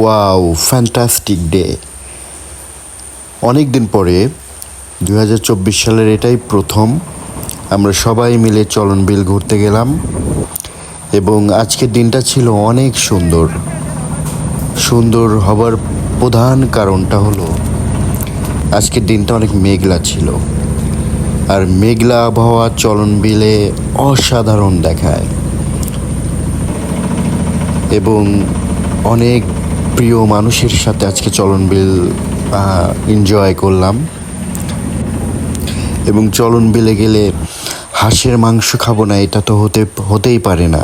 Wow fantastic day অনেক দিন পরে দু হাজার চব্বিশ সালের এটাই প্রথম, আমরা সবাই মিলে চলন বিল ঘুরতে গেলাম, এবং আজকের দিনটা ছিল অনেক সুন্দর। সুন্দর হবার প্রধান কারণটা হলো, আজকের দিনটা অনেক মেঘলা ছিল, আর মেঘলা আবহাওয়া চলন বিলে অসাধারণ দেখায়, এবং অনেক প্রিয় মানুষের সাথে আজকে চলন বিল এনজয় করলাম। এবং চলন বিলে গেলে হাঁসের মাংস খাব না, এটা তো হতে, হতেই পারে না।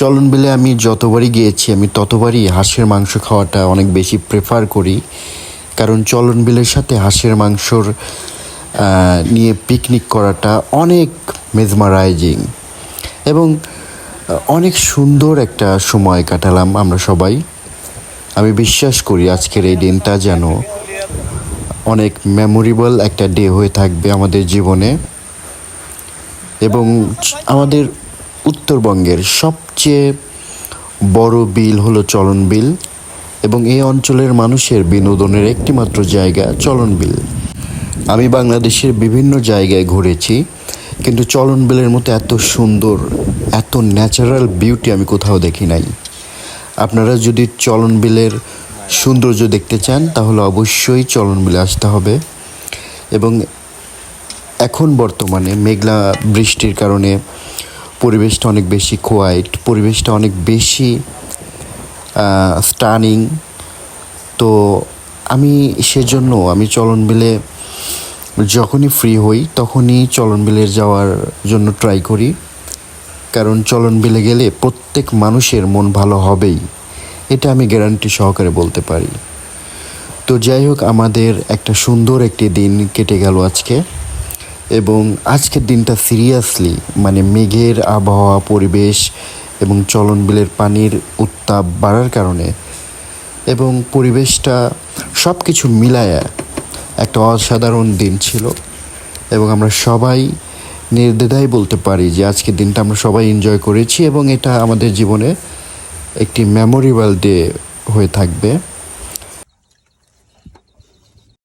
চলন বিলে আমি যতবারই গিয়েছি, আমি ততবারই হাঁসের মাংস খাওয়াটা অনেক বেশি প্রেফার করি। কারণ চলন বিলের সাথে হাঁসের মাংসর নিয়ে পিকনিক করাটা অনেক মেজমারাইজিং এবং অনেক সুন্দর একটা সময় কাটালাম আমরা সবাই। আমি বিশ্বাস করি আজকের এই দিনটা যেন অনেক মেমোরেবল একটা ডে হয়ে থাকবে আমাদের জীবনে এবং আমাদের উত্তরবঙ্গের সবচেয়ে বড় বিল হলো চলন বিল এবং এই অঞ্চলের মানুষের বিনোদনের একটিমাত্র জায়গা চলন বিল। আমি বাংলাদেশের বিভিন্ন জায়গায় ঘুরেছি, কিন্তু চলন বিলের মতো এত সুন্দর, এত ন্যাচারাল বিউটি আমি কোথাও দেখি নাই। আপনারা যদি চলন বিলের সৌন্দর্য দেখতে চান, তাহলে অবশ্যই চলন বিলে আসতে হবে। এবং এখন বর্তমানে মেঘলা বৃষ্টির কারণে পরিবেশটা অনেক বেশি কোয়াইট, পরিবেশটা অনেক বেশি স্টানিং। তো আমি সেজন্য আমি চলন বিলে যখনই ফ্রি হই, তখনই চলন বিলের যাওয়ার জন্য ট্রাই করি। কারণ চলন বিলে গেলে প্রত্যেক মানুষের মন ভালো হবেই। এটা আমি গ্যারান্টি সহকারে বলতে পারি। তো যাই হোক, আমাদের একটা সুন্দর একটি দিন কেটে গেল আজকে। এবং আজকের দিনটা সিরিয়াসলি মানে মেঘের আবহাওয়া, পরিবেশ এবং চলন বিলের পানির উত্তাপ বাড়ার কারণে এবং পরিবেশটা সব কিছু মিলায়া একটা অসাধারণ দিন ছিল। এবং আমরা সবাই নির্দ্বিধায় বলতে পারি যে আজকের দিনটা আমরা সবাই এনজয় করেছি এবং এটা আমাদের জীবনে একটি মেমোরেবল ডে হয়ে থাকবে।